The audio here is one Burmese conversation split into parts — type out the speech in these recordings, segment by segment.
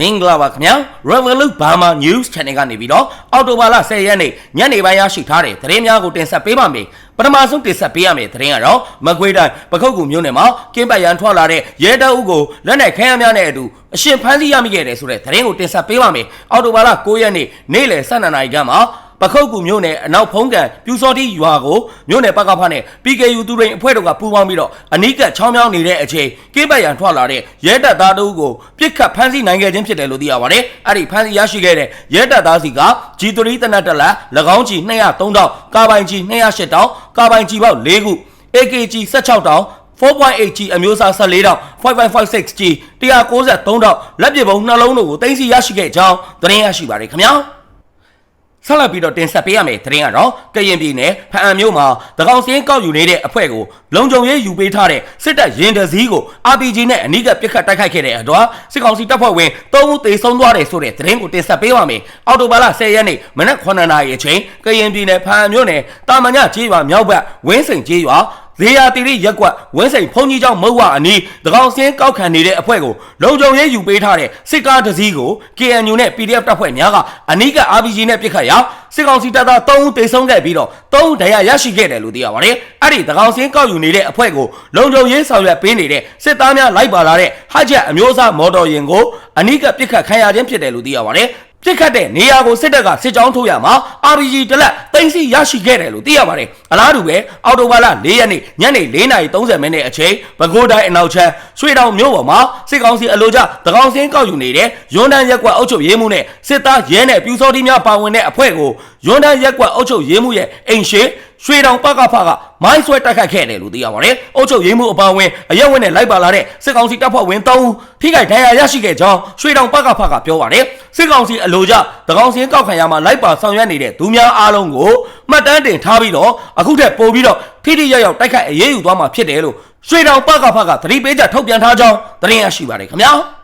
မင်္ဂလာပါခင်ဗျာ Revolut Burma News Channel ကနေပြီးတော့အော်တိုဘာလ10ရက်နေ့ညနေပိုင်းရရှိထားတဲ့သတင်းများကိုတင်ဆက်ပေးပါမယ်ပထမဆုံးတင်ဆက်ပေးရမယ့်သတင်းကတော့မကွေးတိုင်းပခုတ်ကူမြို့နယ်မှာကင်းပတ်ရန်ထွက်လာတဲ့ရဲတပ်ဦးကိုလက်နက်ခဲယမ်းများနဲ့အတူအရှင်ဖမ်းဆီးရမိခဲ့တယ်ဆိုတဲ့သတင်းကိုတင်ဆက်ပေးပါမယ်အော်တိုဘာလ9ရက်နေ့နေ့လယ်12နာရီခန့်မှာ ပခုတ်ကူမြို့နယ်အနောက်ဖုံးကန်ပြူစောတိရွာကိုမြို့နယ်ပကဖနဲ့ PKU သူရိန်အဖွဲ့တို့ကပူးပေါင်းပြီးတော့အနီးကပ်ချောင်းမြောင်းနေတဲ့အချိန်ကင်းပတ်ရန်ထွက်လာတဲ့ရဲတပ်သားတို့ကိုပြစ်ခတ်ဖမ်းဆီးနိုင်ခဲ့ခြင်းဖြစ်တယ်လို့သိရပါတယ်။အဲ့ဒီဖမ်းဆီးရရှိခဲ့တဲ့ရဲတပ်သားစီက G3 တနတ်တက်လက်၎င်းကြီး203တောင်းကာပိုင်ကြီး208တောင်းကာပိုင်ကြီးပေါက်4ခု AKG 16တောင်း 4.8G အမျိုးအစား14တောင် 5556G 193တောင်လက်ပစ်ပုံနှလုံးတို့ကိုတင်စီရရှိခဲ့ကြောင်းသတင်းရရှိပါတယ်ခင်ဗျာ ဆက်လက်ပြီးတော့တင်ဆက်ပေးရမယ့်သတင်းကတော့ကရင်ပြည်နယ်ဖအံမြို့မှာတကောင်စင်းကောက်ယူနေတဲ့အဖွဲ့ကိုလုံခြုံရေးယူပေးထားတဲ့စစ်တပ်ရင်တစည်းကို RPG နဲ့အနီးကပစ်ခတ်တိုက်ခိုက်ခဲ့တဲ့အတွက်စစ်ကောင်စီတပ်ဖွဲ့ဝင်3ဦးသေဆုံးသွားတယ်ဆိုတဲ့သတင်းကိုတင်ဆက်ပေးပါမယ်။အော်တိုဘာလ10ရက်နေ့မနက်9:00နာရီအချိန်ကရင်ပြည်နယ်ဖအံမြို့နယ်တာမညကျေးရွာမြောက်ဘက်ဝင်းစိန်ကျေးရွာဇေယျတိရိရက်ကွက်ဝင်းစိန်ဖုန်ကြီးကျောင်းမုတ်ဝအနီးတကောင်စင်းကောက်ခံနေတဲ့အဖွဲ့ကိုလုံခြုံရေးယူပေးထားတဲ့စစ်ကားတစ်စီးကို KNU နဲ့ PDF တပ်ဖွဲ့များကအနီးက RPG နဲ့ပစ်ခတ်ရာစစ်ကောင်စီတပ်သား3ဦးသေဆုံးခဲ့ပြီးတော့3ဦးဒဏ်ရာရရှိခဲ့တယ်လို့သိရပါတယ်။အဲ့ဒီတကောင်စင်းကောက်ယူနေတဲ့အဖွဲ့ကိုလုံခြုံရေးဆောင်ရွက်ပေးနေတဲ့စစ်သားများလိုက်ပါလာတဲ့ဟဂျက်အမျိုးအစားမော်တော်ယာဉ်ကိုအနီးကပစ်ခတ်ခံရခြင်းဖြစ်တယ်လို့သိရပါတယ်။ ပြစ်ခတ်တဲ့နေရာကိုစစ်တပ်ကစစ်ကြောင်းထိုးရမှာ RPG တလက်တင်စီရရှိခဲ့တယ်လို့သိရပါတယ်။အလားတူပဲအော်တိုဘာလ၄ရက်နေ့ညနေ4:30မိနစ်အချိန်ပဲခူးတိုင်းအနောက်ချမ်းရွှေတောင်မြို့ပေါ်မှာစစ်ကောင်စီအလို့ကြတကောင်စင်းကောက်ယူနေတဲ့ရွန်းတန်းရက်ကွက်အုပ်ချုပ်ရေးမှုနဲ့စစ်သားရဲနဲ့ပြူစောတိများပါဝင်တဲ့အဖွဲ့ကို ရွန်းတန်းရက်ကွက်အုပ်ချုပ်ရေးမှုရဲ့အိမ်ရှိရွှေတောင်ပကဖကမိုင်းဆွဲတိုက်ခတ်ခဲ့တယ်လို့သိရပါတယ်။အုပ်ချုပ်ရေးမှုအပါအဝင်အရက်ဝင်နဲ့လိုက်ပါလာတဲ့စစ်ကောင်စီတပ်ဖွဲ့ဝင်3ဦးထိခိုက်ဒဏ်ရာရရှိခဲ့ကြောင်းရွှေတောင်ပကဖကပြောပါတယ်။စစ်ကောင်စီအလို့ကြတကောင်စင်းကောက်ခံရမှာလိုက်ပါဆောင်ရွက်နေတဲ့သူများအားလုံးကိုမှတ်တမ်းတင်ထားပြီးတော့အခုထက်ပိုပြီးတော့ထိထိရောက်ရောက်တိုက်ခိုက်အရေးယူသွားမှာဖြစ်တယ်လို့ရွှေတောင်ပကဖကသတိပေးချက်ထုတ်ပြန်ထားကြောင်းသတင်းရရှိပါတယ်ခင်ဗျာ။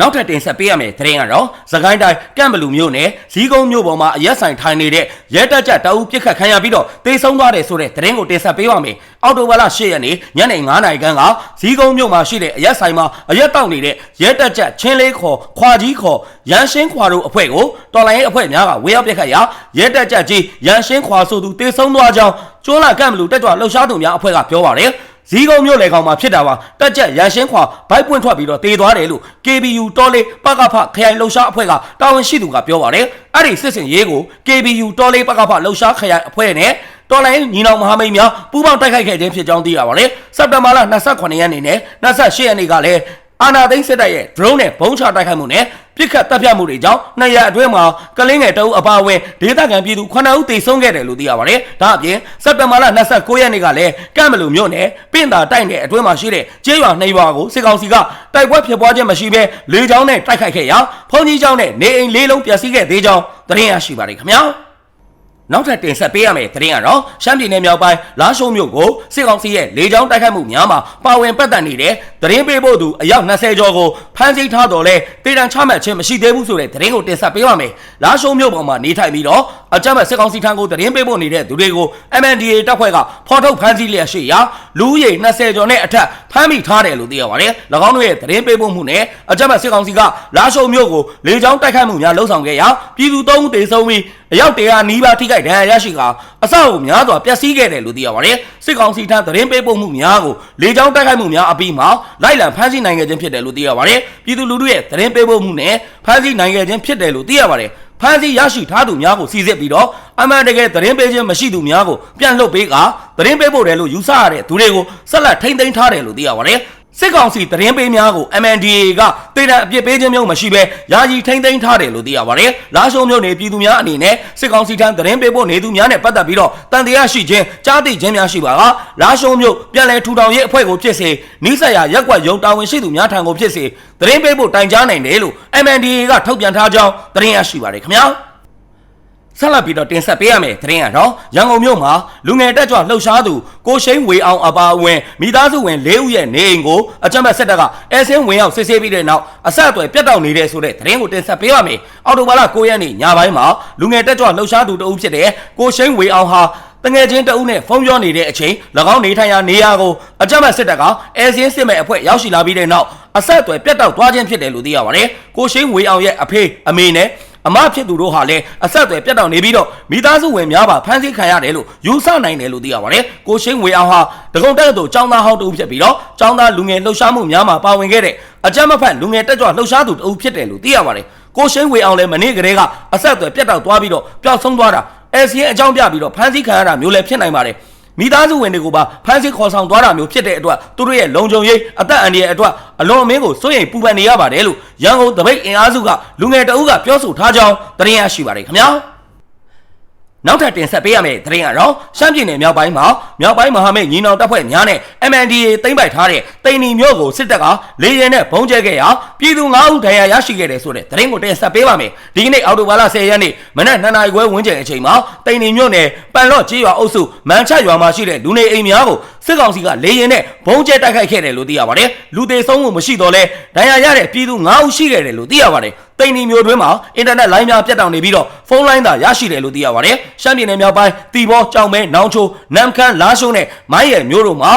နောက်ထပ်တင်ဆက်ပေးရမယ့်သတင်းကတော့သခိုင်းတိုင်းကန့်ဘလူမျိုးနဲ့ဇီးကုန်းမျိုးပေါ်မှာအရက်ဆိုင်ထိုင်နေတဲ့ရဲတပ်ကြတအုပ်ပြစ်ခတ်ခံရပြီးတော့တေဆုံးသွားတယ်ဆိုတဲ့သတင်းကိုတင်ဆက်ပေးပါမယ်။အော်တိုဘာလ10ရက်နေ့ညနေ9:00နာရီခန့်ကဇီးကုန်းမျိုးမှာရှိတဲ့အရက်ဆိုင်မှာအရက်တောက်နေတဲ့ရဲတပ်ကြချင်းလေးခေါ်ခွာကြီးခေါ်ရန်ရှင်းခွာတို့အဖွဲ့ကိုတော်လိုင်းရေးအဖွဲ့များကဝေရောက်ပြစ်ခတ်ရာရဲတပ်ကြကြီးရန်ရှင်းခွာဆိုသူတေဆုံးသွားကြောင်းကျွန်းလာကန့်ဘလူတက်ကြွလှုပ်ရှားသူများအဖွဲ့ကပြောပါတယ်။ ဇီးကုန်းမြို့လေကောင်မှာဖြစ်တာပါတက်ကြက်ရန်ရှင်းခွာဘိုက်ပွင့်ထွက်ပြီးတော့တေသွားတယ်လို့ KBU တော်လေးပကဖခရိုင်လှုပ်ရှားအဖွဲ့ကတာဝန်ရှိသူကပြောပါတယ်အဲ့ဒီစစ်စင်ရေးကို KBU တော်လေးပကဖလှုပ်ရှားခရိုင်အဖွဲ့နဲ့တော်လိုင်းညီနောင်မဟာမိတ်များပူးပေါင်းတိုက်ခိုက်ခဲ့ခြင်းဖြစ်ကြောင်းသိရပါတယ်စက်တင်ဘာလ28ရက်နေ့နဲ့28ရက်နေ့ကလည်း အာနာသိန်းစစ်တပ်ရဲ့ drone နဲ့ဘုံချတိုက်ခိုက်မှုနဲ့ပြစ်ခတ်တပ်ဖြတ်မှုတွေကြောင့်နှစ်ရက်အတွင်းမှာကလင်းငယ်တအုပ်အပါအဝင်ဒေသခံပြည်သူ9ဦးသေဆုံးခဲ့တယ်လို့သိရပါတယ်။ဒါအပြင်စက်တင်ဘာလ29ရက်နေ့ကလည်းကန့်မလူမြို့နယ်ပင့်တာတိုက်နယ်အတွင်းမှာရှိတဲ့ကျေးရွာနှစ်ရွာကိုစစ်ကောင်စီကတိုက်ပွဲဖြစ်ပွားခြင်းမရှိဘဲလေကြောင်းနဲ့တိုက်ခိုက်ခဲ့ရာဖုန်ကြီးကျောင်းနဲ့နေအိမ်လေးလုံးပျက်စီးခဲ့သေးကြောင်းသတင်းရရှိပါတယ်ခင်ဗျာ။ နောက်ထပ်တင်ဆက်ပေးရမယ့်သတင်းကတော့ရှမ်းပြည်နယ်မြောက်ပိုင်းလာရှိုးမြို့ကိုစစ်ကောင်စီရဲ့လေကြောင်းတိုက်ခိုက်မှုများမှာပါဝင်ပတ်သက်နေတဲ့သတင်းပေးဖို့သူအယောက်20ကျော်ကိုဖမ်းဆီးထားတော်လဲတေတံချမှတ်ခြင်းမရှိသေးဘူးဆိုတဲ့သတင်းကိုတင်ဆက်ပေးပါမယ်။လာရှိုးမြို့ပေါ်မှာနေထိုင်ပြီးတော့အကြမ်းဖက်စစ်ကောင်စီထံကိုသတင်းပေးဖို့နေတဲ့သူတွေကို MNDA တပ်ဖွဲ့ကဖော်ထုတ်ဖမ်းဆီးလျက်ရှိရာလူဦးရေ20ကျော်နဲ့အထက်ဖမ်းမိထားတယ်လို့သိရပါတယ်။၎င်းတို့ရဲ့သတင်းပေးဖို့မှုနဲ့အကြမ်းဖက်စစ်ကောင်စီကလာရှိုးမြို့ကိုလေကြောင်းတိုက်ခိုက်မှုများလှုံ့ဆော်ခဲ့ရာပြည်သူ၃ဦးသေဆုံးပြီး အယောက်100နီးပါးထိခိုက်ဒဏ်ရာရရှိကအဆောက်အဦများစွာပျက်စီးခဲ့တယ်လို့သိရပါတယ်။စစ်ကောင်စီထံသတင်းပေးပို့မှုများကိုလေကြောင်းတိုက်ခိုက်မှုများအပြီးမှာလိုက်လံဖမ်းဆီးနိုင်ခဲ့ခြင်းဖြစ်တယ်လို့သိရပါတယ်။ပြည်သူလူထုရဲ့သတင်းပေးပို့မှုနဲ့ဖမ်းဆီးနိုင်ခဲ့ခြင်းဖြစ်တယ်လို့သိရပါတယ်။ဖမ်းဆီးရရှိထားသူများကိုစီစစ်ပြီးတော့အမှန်တကယ်သတင်းပေးခြင်းမရှိသူများကိုပြန်လွှတ်ပေးကသတင်းပေးဖို့တယ်လို့ယူဆရတဲ့သူတွေကိုဆက်လက်ထိန်းသိမ်းထားတယ်လို့သိရပါတယ်။ စစ်ကောင်စီသတင်းပေးများကို MNDA ကတေတံအပြစ်ပေးခြင်းမျိုးမရှိဘဲယာယီထိမ့်သိမ်းထားတယ်လို့သိရပါတယ်။လာရှုံမျိုးနေပြည်သူများအနေနဲ့စစ်ကောင်စီထံသတင်းပေးဖို့နေသူများနဲ့ပတ်သက်ပြီးတော့တန်တရားရှိခြင်းကြားသိခြင်းများရှိပါကလာရှုံမျိုးပြန်လည်ထူထောင်ရေးအဖွဲ့ကိုဖြစ်စေနိစရာရက်ကွက်ရုံတာဝန်ရှိသူများထံကိုဖြစ်စေသတင်းပေးဖို့တိုင်ကြားနိုင်တယ်လို့ MNDA ကထုတ်ပြန်ထားကြောင်းသတင်းရရှိပါတယ်ခင်ဗျာ။ ဆက်လက်ပြီးတော့တင်ဆက်ပေးရမယ်သတင်းကတော့ရန်ကုန်မြို့မှာလူငယ်တက်ကြွလှုပ်ရှားသူကိုရှိန်ဝေအောင်အပါအဝင်မိသားစုဝင်၄ဦးရဲ့နေအိမ်ကိုအကြမ်းဖက်စစ်တပ်ကအဲဆင်းဝင်ရောက်စစ်ဆေးပြီးတဲ့နောက်အဆက်အသွယ်ပြတ်တောက်နေတဲ့ဆိုတဲ့သတင်းကိုတင်ဆက်ပေးရမယ်။အော်တိုဘာလ9ရက်နေ့ညပိုင်းမှာလူငယ်တက်ကြွလှုပ်ရှားသူတဦးဖြစ်တဲ့ကိုရှိန်ဝေအောင်ဟာတငယ်ချင်းတအုပ်နဲ့ဖုန်းပြောနေတဲ့အချိန်၎င်းနေထိုင်ရာနေရာကိုအကြမ်းဖက်စစ်တပ်ကအဲစင်းစစ်မဲ့အဖွဲ့ရောက်ရှိလာပြီးတဲ့နောက်အဆက်အသွယ်ပြတ်တောက်သွားခြင်းဖြစ်တယ်လို့သိရပါတယ်။ကိုရှိန်ဝေအောင်ရဲ့အဖေအမေနဲ့ အမဖြစ်သူတို့ဟာလည်းအဆက်အသွယ်ပြတ်တောက်နေပြီးတော့မိသားစုဝင်များပါဖမ်းဆီးခံရတယ်လို့ယူဆနိုင်တယ်လို့သိရပါတယ်။ကိုရှိန်ဝေအောင်ဟာတကုံတက်တူចောင်းသားဟောင်းတူဖြစ်ပြီးတော့ចောင်းသားလူငယ်လှုပ်ရှားမှုများမှာပါဝင်ခဲ့တဲ့အကြမ်းမဖက်လူငယ်တက်ကြွလှုပ်ရှားသူတအုပ်ဖြစ်တယ်လို့သိရပါတယ်။ကိုရှိန်ဝေအောင်လည်းမနေ့ကတည်းကအဆက်အသွယ်ပြတ်တောက်သွားပြီးတော့ပျောက်ဆုံးသွားတာအဲစီရင်အကြောင်းပြပြီးတော့ဖမ်းဆီးခံရတာမျိုးလည်းဖြစ်နိုင်ပါတယ်။ မိသားစုဝင်တွေကိုပါဖမ်းဆီးခေါ်ဆောင်သွားတာမျိုးဖြစ်တဲ့အတွက်သူတို့ရဲ့လုံခြုံရေးအသက်အန္တရာယ်အတွက်အလွန်အမင်းကိုစိုးရိမ်ပူပန်နေရပါတယ်လို့ရန်ကုန်တပိတ်အင်အားစုကလူငယ်တအုပ်ကပြောဆိုထားကြောင်းသတင်းရရှိပါတယ်ခင်ဗျာ နောက်ထပ်တင်ဆက်ပေးရမယ့်သတင်းကတော့ရှမ်းပြည်နယ်မြောက်ပိုင်းမှာမြောက်ပိုင်းမဟာမိတ်ညီနောင်တပ်ဖွဲ့များနဲ့ MNDAA သိမ်းပိုက်ထားတဲ့တိန်နီမျိုးကိုစစ်တပ်ကလေရင်နဲ့ဘုံကျဲခဲ့ရာပြည်သူ9ဦးဒဏ်ရာရရှိခဲ့တယ်ဆိုတဲ့သတင်းကိုတင်ဆက်ပေးပါမယ်ဒီကနေ့အော်တိုဘာလ10ရက်နေ့မနက်2နာရီခွဲဝန်းကျင်အချိန်မှာတိန်နီမျိုးနယ်ပန်လော့ကြေးရွာအုပ်စုမန်ချရွာမှာရှိတဲ့လူနေအိမ်များကိုစစ်ကောင်စီကလေရင်နဲ့ဘုံကျဲတိုက်ခိုက်ခဲ့တယ်လို့သိရပါတယ်လူသေးဆုံးမှုမရှိတော့လဲဒဏ်ရာရတဲ့ပြည်သူ9ဦးရှိခဲ့တယ်လို့သိရပါတယ် တိန်နီမျိုးတွင်းမှာအင်တာနက်လိုင်းများပြတ်တောက်နေပြီးတော့ဖုန်းလိုင်းသာရရှိတယ်လို့သိရပါတယ်ရှမ်းပြည်နယ်မြောက်ပိုင်းတီဘောကြောင်မဲနောင်ချိုနမ်ခမ်းလာရှုံးနဲ့မိုင်းရယ်မျိုးတို့မှာ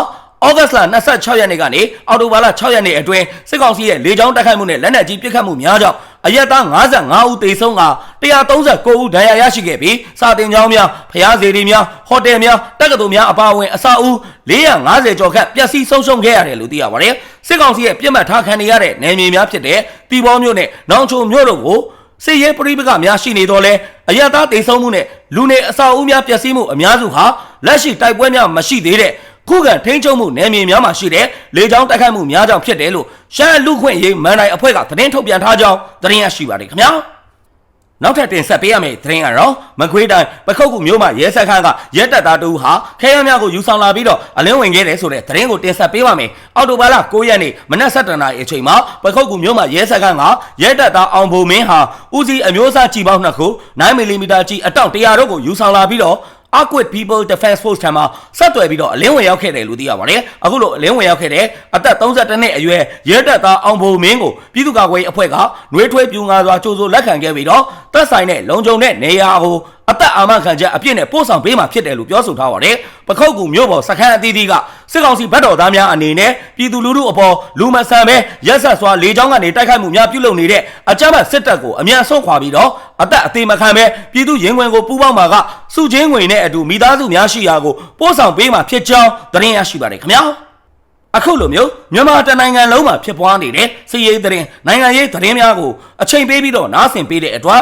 ဩဂတ်လ26ရက်နေ့ကနေအော်တိုဘာလ6ရက်နေ့အတွင်းစစ်ကောင်စီရဲ့လေကြောင်းတိုက်ခိုက်မှုနဲ့လက်နက်ကြီးပစ်ခတ်မှုများကြောင့်အရက်သား55ဦးသေဆုံးက139ဦးဒဏ်ရာရရှိခဲ့ပြီးစာတင်ကျောင်းများဖျားစီတွေများဟိုတယ်များတက္ကသိုလ်များအပါအဝင်အဆောက်အဦ450ကျော်ခန့်ပျက်စီးဆုံးရှုံးခဲ့ရတယ်လို့သိရပါတယ်စစ်ကောင်စီရဲ့ပြစ်မှတ်ထားခံနေရတဲ့နယ်မြေများဖြစ်တဲ့တီဘောမြို့နဲ့နောင်ချိုမြို့တို့ကိုစစ်ရေးပရိပကများရှိနေတော့လဲအရတားတိတ်ဆုံးမှုနဲ့လူနေအဆောက်အဦများပျက်စီးမှုအများစုဟာလက်ရှိတိုက်ပွဲများမရှိသေးတဲ့ ခုခံထိန်းချုပ်မှုနယ်မြေများမှာရှိတဲ့လေကြောင်းတိုက်ခိုက်မှုများကြောင့်ဖြစ်တယ်လို့ရှမ်းလူခွင့်ရေးမန်တိုင်းအဖွဲ့ကသတင်းထုတ်ပြန်ထားကြောင်းသတင်းရရှိပါတယ်ခင်ဗျာနောက်ထပ်တင်ဆက်ပေးရမယ့်သတင်းကတော့မကွေးတိုင်းပခုတ်ကူမြို့မှာရဲဆက်ခန်းကရဲတပ်သားတူဟာခဲရများကိုယူဆောင်လာပြီးတော့အလင်းဝင်ခဲ့တယ်ဆိုတဲ့သတင်းကိုတင်ဆက်ပေးပါမယ်။အော်တိုဘာလ9ရက်နေ့မနက်7:00နာရီအချိန်မှာပခုတ်ကူမြို့မှာရဲဆက်ခန်းကရဲတပ်သားအောင်ဘုံမင်းဟာဦးစီးအမျိုးအစားကြီးပေါင်းနှစ်ခု 9mm ကြီးအတောင့်100တို့ကိုယူဆောင်လာပြီးတော့ Aquid People Defense Force ထံမှာဆက်သွယ်ပြီးတော့အလင်းဝင်ရောက်ခဲ့တယ်လို့သိရပါတယ်။အခုလိုအလင်းဝင်ရောက်ခဲ့တဲ့အသက်32နှစ်အရွယ်ရဲတပ်သားအောင်ဘုံမင်းကိုပြည်သူ့ကာကွယ်ရေးအဖွဲ့ကနှွေးထွေးပြူငါစွာကြိုးစိုးလက်ခံခဲ့ပြီးတော့တပ်ဆိုင်တဲ့လုံခြုံတဲ့နေရာကိုအသက်အာမခံချက်အပြည့်နဲ့ပို့ဆောင်ပေးမှာဖြစ်တယ်လို့ပြောဆိုထားပါတယ်။ပခုတ်ကူမြို့ပေါ်စခန်းအသီးသီးကစစ်ကောင်စီဗတ်တော်သားများအနေနဲ့ပြည်သူလူထုအပေါ်လူမဆန်ပဲရက်ဆက်စွာလေကြောင်းကနေတိုက်ခိုက်မှုများပြုလုပ်နေတဲ့အကြမ်းဖက်စစ်တပ်ကိုအမြန်ဆုံးခွာပြီးတော့အသက်အသေးမခံပဲပြည်သူရင်ဝင်ကိုပူးပေါင်းမှာကစုချင်းငွေနဲ့အတူမိသားစုများရှိရာကိုပို့ဆောင်ပေးမှာဖြစ်ကြောင်းသတင်းရရှိပါတယ်ခင်ဗျာ။အခုလိုမျိုးမြန်မာတနိုင်ငံလုံးမှာဖြစ်ပွားနေတဲ့စီးရေးသတင်းနိုင်ငံရေးသတင်းများကိုအချိန်ပေးပြီးတော့နားဆင်ပေးတဲ့အတွက်